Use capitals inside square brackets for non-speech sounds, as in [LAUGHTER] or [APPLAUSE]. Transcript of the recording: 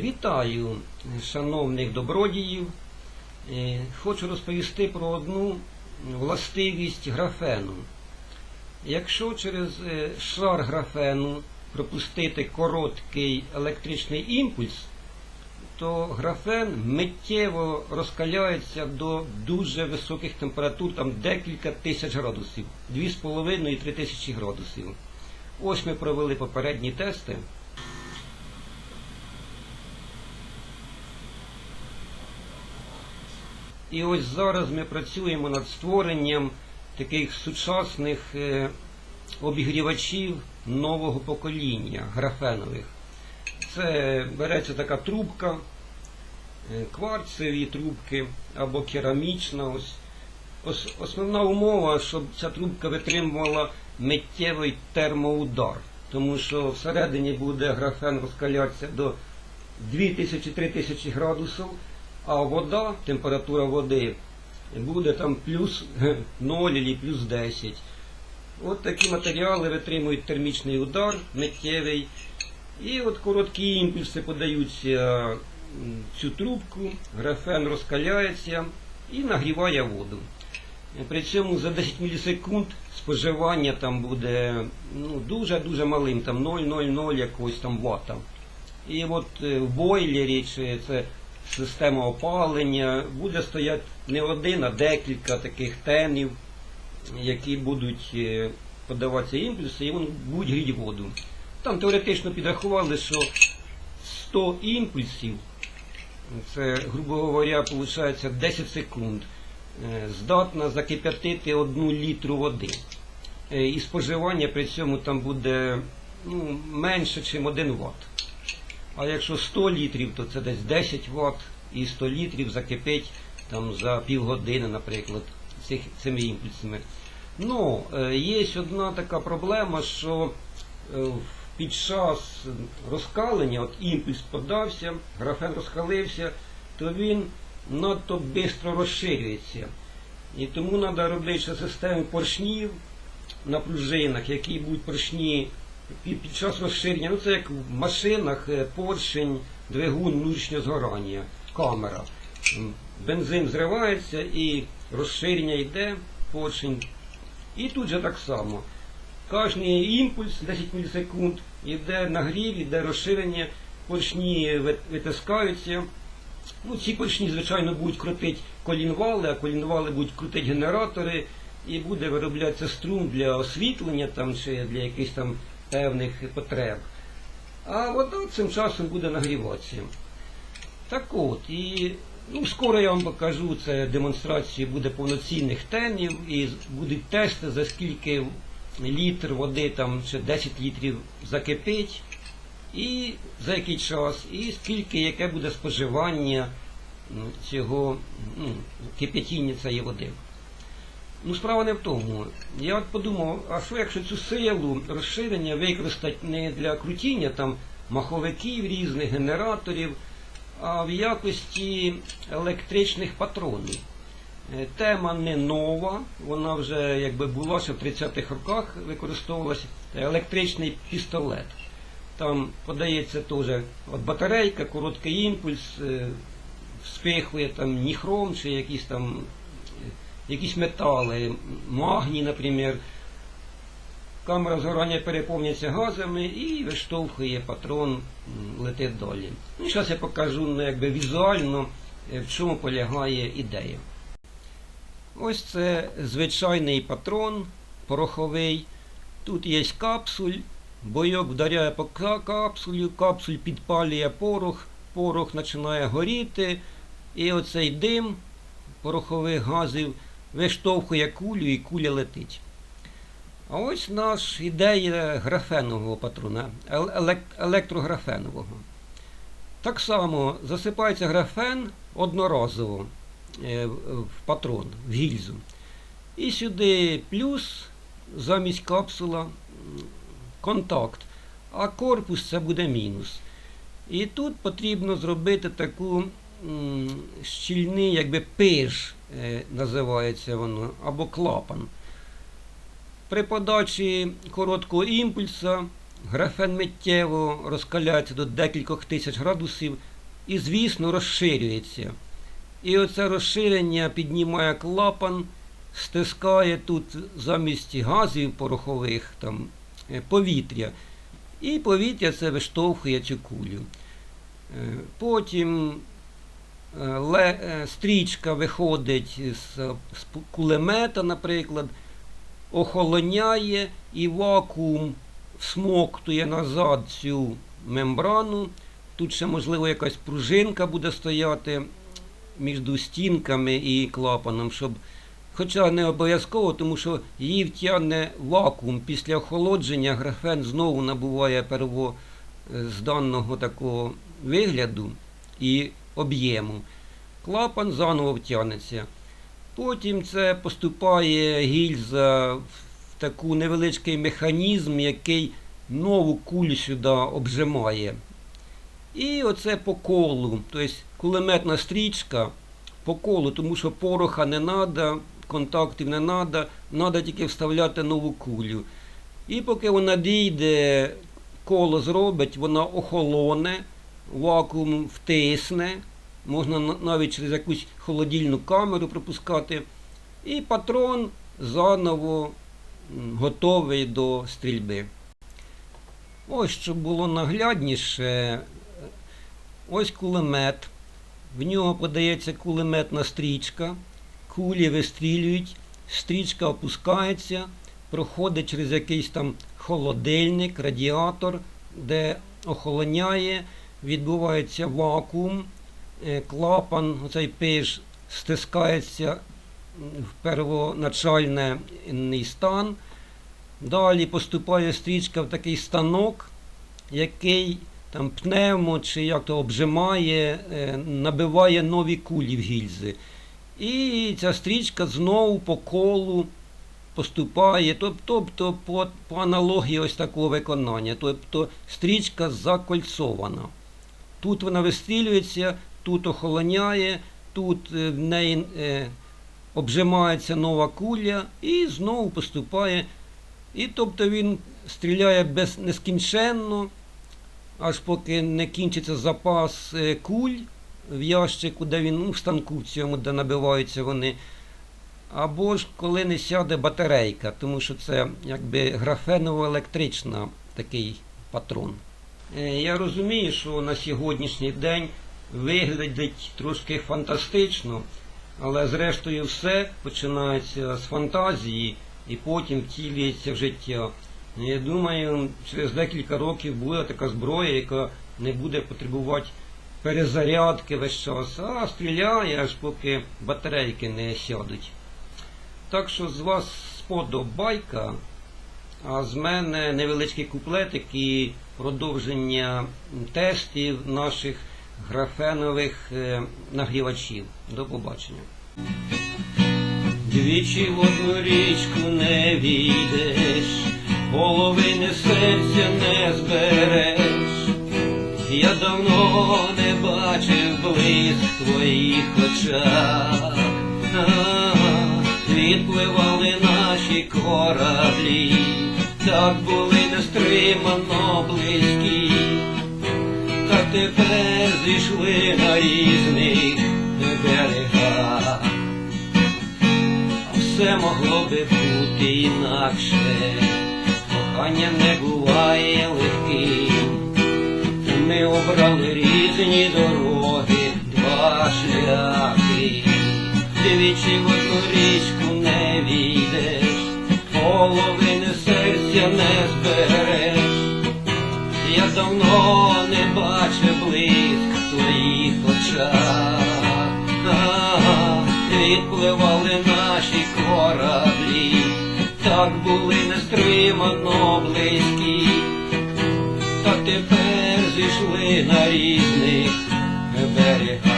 Вітаю, шановних добродіїв. Е, Хочу розповісти про одну властивість графену. Якщо через е, шар графену пропустити короткий електричний імпульс, то графен миттєво розкаляється до дуже високих температур, там декілька тисяч градусів, 2,5-3 тисячі градусів. Ось ми провели попередні тести. І ось зараз ми працюємо над створенням таких сучасних е, обігрівачів нового покоління графенових. Це береться така трубка, е, кварцеві трубки або керамічна. Ось. Ос- Основна умова, щоб ця трубка витримувала миттєвий термоудар, тому що всередині буде графен розкалятися до 2000-3000 градусів, а вода, температура води буде там плюс [LAUGHS] 0 або плюс 10. От такі матеріали витримують термічний удар миттєвий. І от короткі імпульси подаються цю трубку, графен розкаляється і нагріває воду. При цьому за 10 мілісекунд споживання там буде ну, дуже-дуже малим, там 0,00 якогось там вата. І от е, в бойлері, чи це система опалення, буде стояти не один, а декілька таких тенів, які будуть е, подаватися імпульси, і вони будуть гріти воду. Там теоретично підрахували, що 100 імпульсів, це, грубо говоря, виходить 10 секунд, е, здатна закип'ятити одну літру води. Е, І споживання при цьому там буде ну, менше, ніж 1 Вт. А якщо 100 літрів, то це десь 10 Вт, і 100 літрів закипить там за півгодини, наприклад, цих, цими імпульсами. Ну, е, є одна така проблема, що е, під час розкалення, от імпульс подався, графен розкалився, то він надто швидко розширюється. І тому треба робити ще систему поршнів на пружинах, які будуть поршні під, час розширення. Ну це як в машинах е, поршень, двигун внутрішнього згорання, камера. Бензин зривається і розширення йде, поршень. І тут же так само. Кожний імпульс 10 мілісекунд йде нагрів, йде розширення, поршні витискаються. Ну, ці поршні, звичайно, будуть крутити колінвали, а колінвали будуть крутити генератори, і буде вироблятися струм для освітлення там, чи для якихось там певних потреб. А вода цим часом буде нагріватися. Так от, і ну, скоро я вам покажу це демонстрацію буде повноцінних тенів і будуть тести, за скільки літр води там чи 10 літрів закипить, і за який час, і скільки яке буде споживання ну, цього ну, кипятіння цієї води. Ну, справа не в тому. Я от подумав, а що якщо цю силу розширення використати не для крутіння там маховиків різних генераторів, а в якості електричних патронів. Е, Тема не нова, вона вже якби була ще в 30-х роках використовувалася електричний пістолет. Там подається теж от батарейка, короткий імпульс, е, вспихує там ніхром чи якісь там е, якісь метали, магній, наприклад. Камера згорання переповнюється газами і виштовхує патрон, летить далі. Ну, зараз я покажу ну, якби візуально, в чому полягає ідея. Ось це звичайний патрон пороховий. Тут є капсуль, бойок вдаряє по капсулю, капсуль підпалює порох, порох починає горіти, і оцей дим порохових газів виштовхує кулю і куля летить. А ось наш ідея графенового патрона, електрографенового. Так само засипається графен одноразово в в патрон, в гільзу. І сюди плюс замість капсула контакт, а корпус це буде мінус. І тут потрібно зробити таку щільний, якби пиж е, називається воно, або клапан. При подачі короткого імпульса графен миттєво розкаляється до декількох тисяч градусів і, звісно, розширюється. І оце розширення піднімає клапан, стискає тут замість газів порохових там, е, повітря. І повітря це виштовхує цю кулю. Е, Потім е, стрічка виходить з кулемета, наприклад, охолоняє і вакуум всмоктує назад цю мембрану. Тут ще, можливо, якась пружинка буде стояти між стінками і клапаном, щоб. Хоча не обов'язково, тому що її втягне вакуум. Після охолодження графен знову набуває первозданного такого вигляду і об'єму. Клапан заново втягнеться. Потім це поступає гільза в таку невеличкий механізм, який нову кулю сюди обжимає. І оце по колу, тобто кулеметна стрічка по колу, тому що пороха не треба, контактів не треба, треба тільки вставляти нову кулю. І поки вона дійде, коло зробить, вона охолоне, вакуум втисне, можна навіть через якусь холодильну камеру пропускати. І патрон заново готовий до стрільби. Ось щоб було наглядніше, ось кулемет. В нього подається кулеметна стрічка, кулі вистрілюють, стрічка опускається, проходить через якийсь там холодильник, радіатор, де охолоняє, відбувається вакуум, е, клапан, оцей пиш стискається в первоначальний стан. Далі поступає стрічка в такий станок, який там пневмо чи як то обжимає, е, набиває нові кулі в гільзи. І ця стрічка знову по колу поступає, тобто по, по аналогії ось такого виконання. Тобто стрічка закольцована. Тут вона вистрілюється, тут охолоняє, тут е, в неї е, обжимається нова куля і знову поступає. І тобто він стріляє без нескінченно, аж поки не кінчиться запас е, куль в ящику, де він ну, в станку цьому, де набиваються вони. Або ж коли не сяде батарейка, тому що це якби графеново-електрична такий патрон. Е, Я розумію, що на сьогоднішній день виглядить трошки фантастично, але зрештою все починається з фантазії і потім втілюється в життя. Я думаю, через декілька років буде така зброя, яка не буде потребувати перезарядки весь час, а стріляє, аж поки батарейки не сядуть. Так що з вас сподобайка, а з мене невеличкий куплетик і продовження тестів наших графенових е, нагрівачів. До побачення. Двічі в одну річку не війдеш, половини серця не збереш. Я давно не бачив блиск твоїх очах. А, Відпливали наші кораблі, так були нестримано близькі, так тепер зійшли на різних берегах. Все могло би бути інакше, кохання не буває легким. Ми обрали різні дороги, два шляхи. Двічі в одну річку не війдеш, половини серця не збереш. Я давно не бачив блиск в твоїх очах. Відпливали наші кораблі, так були нестримано близькі, та тепер зійшли на різних берегах.